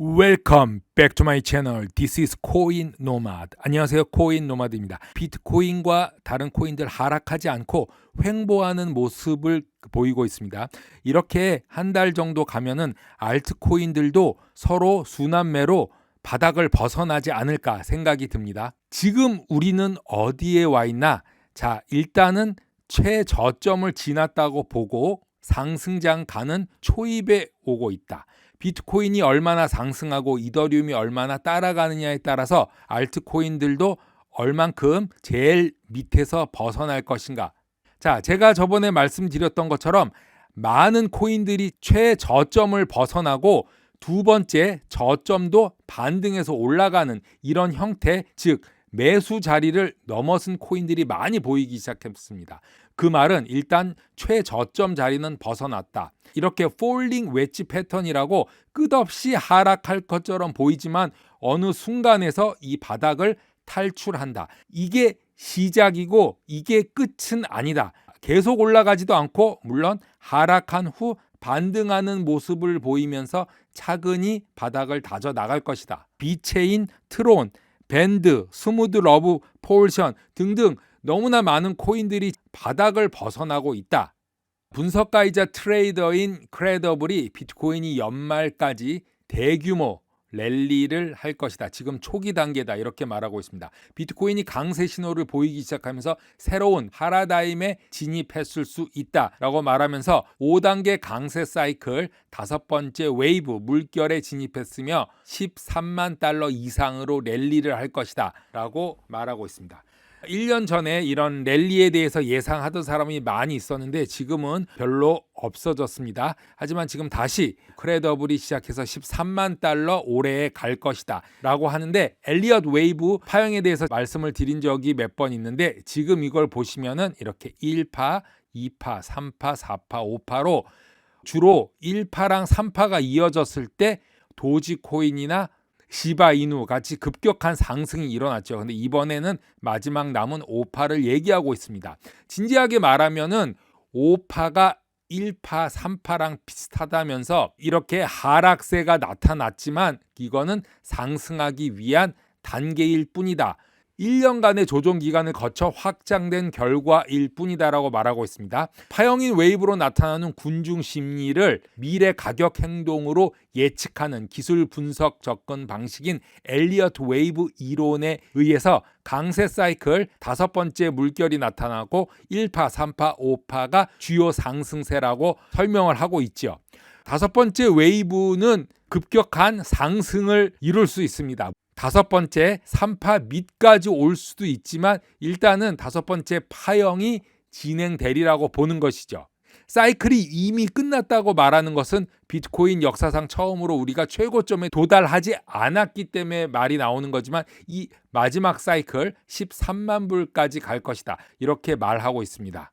Welcome back to my channel. This is Coin Nomad. 안녕하세요. 코인 노마드입니다. 비트코인과 다른 코인들 하락하지 않고 횡보하는 모습을 보이고 있습니다. 이렇게 한 달 정도 가면은 알트코인들도 서로 순환매로 바닥을 벗어나지 않을까 생각이 듭니다. 지금 우리는 어디에 와 있나? 자, 일단은 최저점을 지났다고 보고 상승장 가는 초입에 오고 있다. 비트코인이 얼마나 상승하고 이더리움이 얼마나 따라가느냐에 따라서 알트코인들도 얼만큼 제일 밑에서 벗어날 것인가. 자, 제가 저번에 말씀드렸던 것처럼 많은 코인들이 최저점을 벗어나고 두 번째 저점도 반등해서 올라가는 이런 형태, 즉 매수 자리를 넘어선 코인들이 많이 보이기 시작했습니다. 그 말은 일단 최저점 자리는 벗어났다. 이렇게 폴링 웨지 패턴이라고 끝없이 하락할 것처럼 보이지만 어느 순간에서 이 바닥을 탈출한다. 이게 시작이고 이게 끝은 아니다. 계속 올라가지도 않고 물론 하락한 후 반등하는 모습을 보이면서 차근히 바닥을 다져 나갈 것이다. 비체인, 트론, 밴드, 스무드 러브, 폴션 등등 너무나 많은 코인들이 바닥을 벗어나고 있다. 분석가이자 트레이더인 크레더블이 비트코인이 연말까지 대규모 랠리를 할 것이다. 지금 초기 단계다. 이렇게 말하고 있습니다. 비트코인이 강세 신호를 보이기 시작하면서 새로운 파라다임에 진입했을 수 있다 라고 말하면서 5단계 강세 사이클 다섯 번째 웨이브 물결에 진입했으며 13만 달러 이상으로 랠리를 할 것이다 라고 말하고 있습니다. 1년 전에 이런 랠리에 대해서 예상하던 사람이 많이 있었는데 지금은 별로 없어졌습니다. 하지만 지금 다시 크레더블이 시작해서 13만 달러 올해에 갈 것이다 라고 하는데 엘리엇 웨이브 파형에 대해서 말씀을 드린 적이 몇 번 있는데 지금 이걸 보시면은 이렇게 1파, 2파, 3파, 4파, 5파로 주로 1파랑 3파가 이어졌을 때 도지코인이나 시바 이누 같이 급격한 상승이 일어났죠. 근데 이번에는 마지막 남은 5파를 얘기하고 있습니다. 진지하게 말하면은 5파가 1파, 3파랑 비슷하다면서 이렇게 하락세가 나타났지만 이거는 상승하기 위한 단계일 뿐이다. 1년간의 조정 기간을 거쳐 확장된 결과일 뿐이다라고 말하고 있습니다. 파형인 웨이브로 나타나는 군중 심리를 미래 가격 행동으로 예측하는 기술 분석 접근 방식인 엘리어트 웨이브 이론에 의해서 강세 사이클 다섯 번째 물결이 나타나고 1파, 3파, 5파가 주요 상승세라고 설명을 하고 있죠. 다섯 번째 웨이브는 급격한 상승을 이룰 수 있습니다. 다섯 번째 3파 밑까지 올 수도 있지만 일단은 다섯 번째 파형이 진행되리라고 보는 것이죠. 사이클이 이미 끝났다고 말하는 것은 비트코인 역사상 처음으로 우리가 최고점에 도달하지 않았기 때문에 말이 나오는 거지만 이 마지막 사이클 13만 불까지 갈 것이다. 이렇게 말하고 있습니다.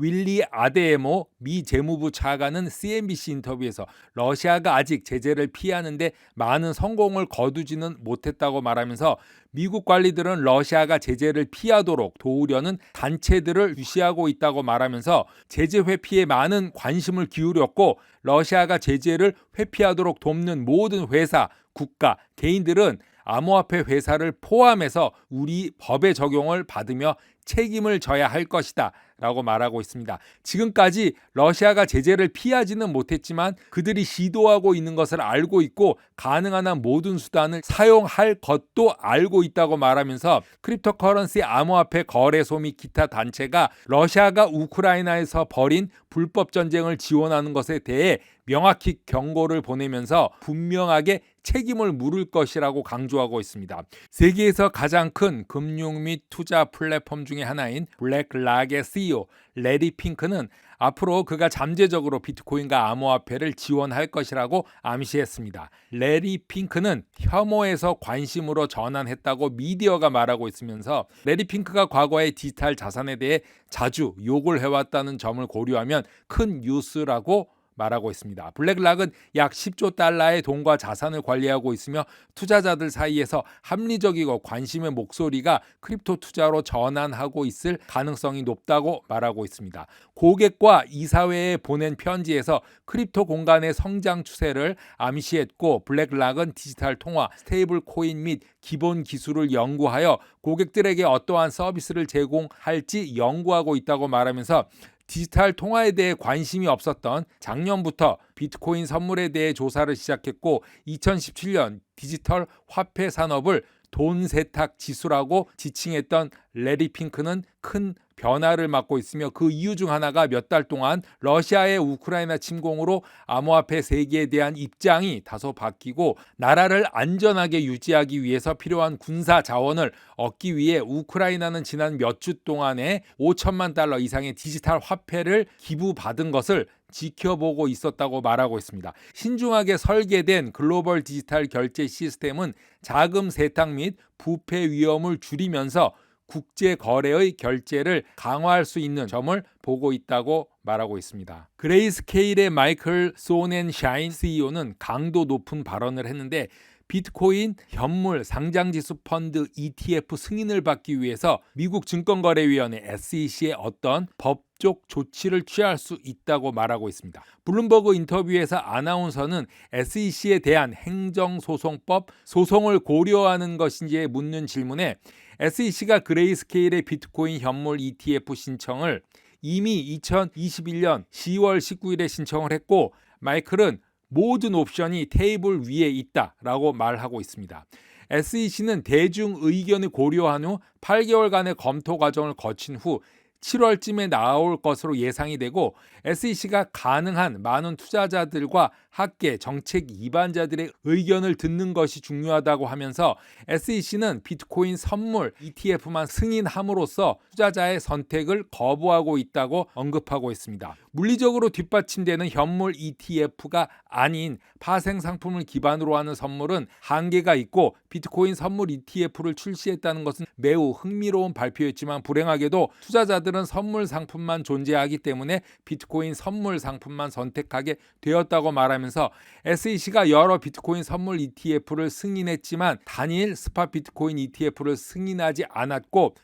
윌리 아데에모 미 재무부 차관은 CNBC 인터뷰에서 러시아가 아직 제재를 피하는데 많은 성공을 거두지는 못했다고 말하면서 미국 관리들은 러시아가 제재를 피하도록 도우려는 단체들을 유시하고 있다고 말하면서 제재 회피에 많은 관심을 기울였고 러시아가 제재를 회피하도록 돕는 모든 회사, 국가, 개인들은 암호화폐 회사를 포함해서 우리 법의 적용을 받으며 책임을 져야 할 것이다. 라고 말하고 있습니다. 지금까지 러시아가 제재를 피하지는 못했지만 그들이 시도하고 있는 것을 알고 있고 가능한 한 모든 수단을 사용할 것도 알고 있다고 말하면서 크립토커런시 암호화폐 거래소 및 기타 단체가 러시아가 우크라이나에서 벌인 불법 전쟁을 지원하는 것에 대해 명확히 경고를 보내면서 분명하게 책임을 물을 것이라고 강조하고 있습니다. 세계에서 가장 큰 금융 및 투자 플랫폼 중의 하나인 블랙락의 CEO 레디 핑크는 앞으로 그가 잠재적으로 비트코인과 암호화폐를 지원할 것이라고 암시했습니다. 레리 핑크는 혐오에서 관심으로 전환했다고 미디어가 말하고 있으면서 레리 핑크가 과거의 디지털 자산에 대해 자주 욕을 해왔다는 점을 고려하면 큰 뉴스라고 말하고 있습니다. 블랙락은 약 10조 달러의 돈과 자산을 관리하고 있으며 투자자들 사이에서 합리적이고 관심의 목소리가 크립토 투자로 전환하고 있을 가능성이 높다고 말하고 있습니다. 고객과 이사회에 보낸 편지에서 크립토 공간의 성장 추세를 암시했고 블랙락은 디지털 통화, 스테이블 코인 및 기본 기술을 연구하여 고객들에게 어떠한 서비스를 제공할지 연구하고 있다고 말하면서 디지털 통화에 대해 관심이 없었던 작년부터 비트코인 선물에 대해 조사를 시작했고 2017년 디지털 화폐 산업을 돈 세탁 지수라고 지칭했던 레리 핑크는 큰 변화를 맞고 있으며 그 이유 중 하나가 몇 달 동안 러시아의 우크라이나 침공으로 암호화폐 세계에 대한 입장이 다소 바뀌고 나라를 안전하게 유지하기 위해서 필요한 군사 자원을 얻기 위해 우크라이나는 지난 몇 주 동안에 5천만 달러 이상의 디지털 화폐를 기부받은 것을 지켜보고 있었다고 말하고 있습니다. 신중하게 설계된 글로벌 디지털 결제 시스템은 자금 세탁 및 부패 위험을 줄이면서 국제 거래의 결제를 강화할 수 있는 점을 보고 있다고 말하고 있습니다. 그레이스케일의 마이클 소넨샤인 CEO는 강도 높은 발언을 했는데 비트코인 현물 상장지수 펀드 ETF 승인을 받기 위해서 미국 증권거래위원회 SEC의 어떤 법적 조치를 취할 수 있다고 말하고 있습니다. 블룸버그 인터뷰에서 아나운서는 SEC에 대한 행정소송법 소송을 고려하는 것인지에 묻는 질문에 SEC가 그레이스케일의 비트코인 현물 ETF 신청을 이미 2021년 10월 19일에 신청을 했고 마이클은 모든 옵션이 테이블 위에 있다라고 말하고 있습니다. SEC는 대중 의견을 고려한 후 8개월간의 검토 과정을 거친 후 7월쯤에 나올 것으로 예상이 되고 SEC가 가능한 많은 투자자들과 학계, 정책 이반자들의 의견을 듣는 것이 중요하다고 하면서 SEC는 비트코인 선물 ETF만 승인함으로써 투자자의 선택을 거부하고 있다고 언급하고 있습니다. 물리적으로 뒷받침되는 현물 ETF가 아닌 파생 상품을 기반으로 하는 선물은 한계가 있고 비트코인 선물 ETF를 출시했다는 것은 매우 흥미로운 발표였지만 불행하게도 투자자들 은 선물 상품만 존재하기 때문에 비트코인 선물 상품만 선택하게 되었다고 말하면서 SEC가 여러 비트코인 선물 ETF를 승인했지만 단일 스팟 비트코인 ETF를 승인하지 않았고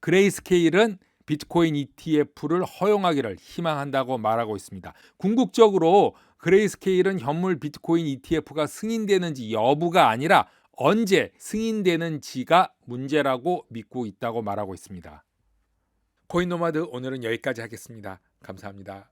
그레이스케일은 비트코인 ETF를 허용하기를 희망한다고 말하고 있습니다. 궁극적으로 그레이스케일은 현물 비트코인 ETF가 승인되는지 여부가 아니라 언제 승인되는지가 문제라고 믿고 있다고 말하고 있습니다. 코인 노마드 오늘은 여기까지 하겠습니다. 감사합니다.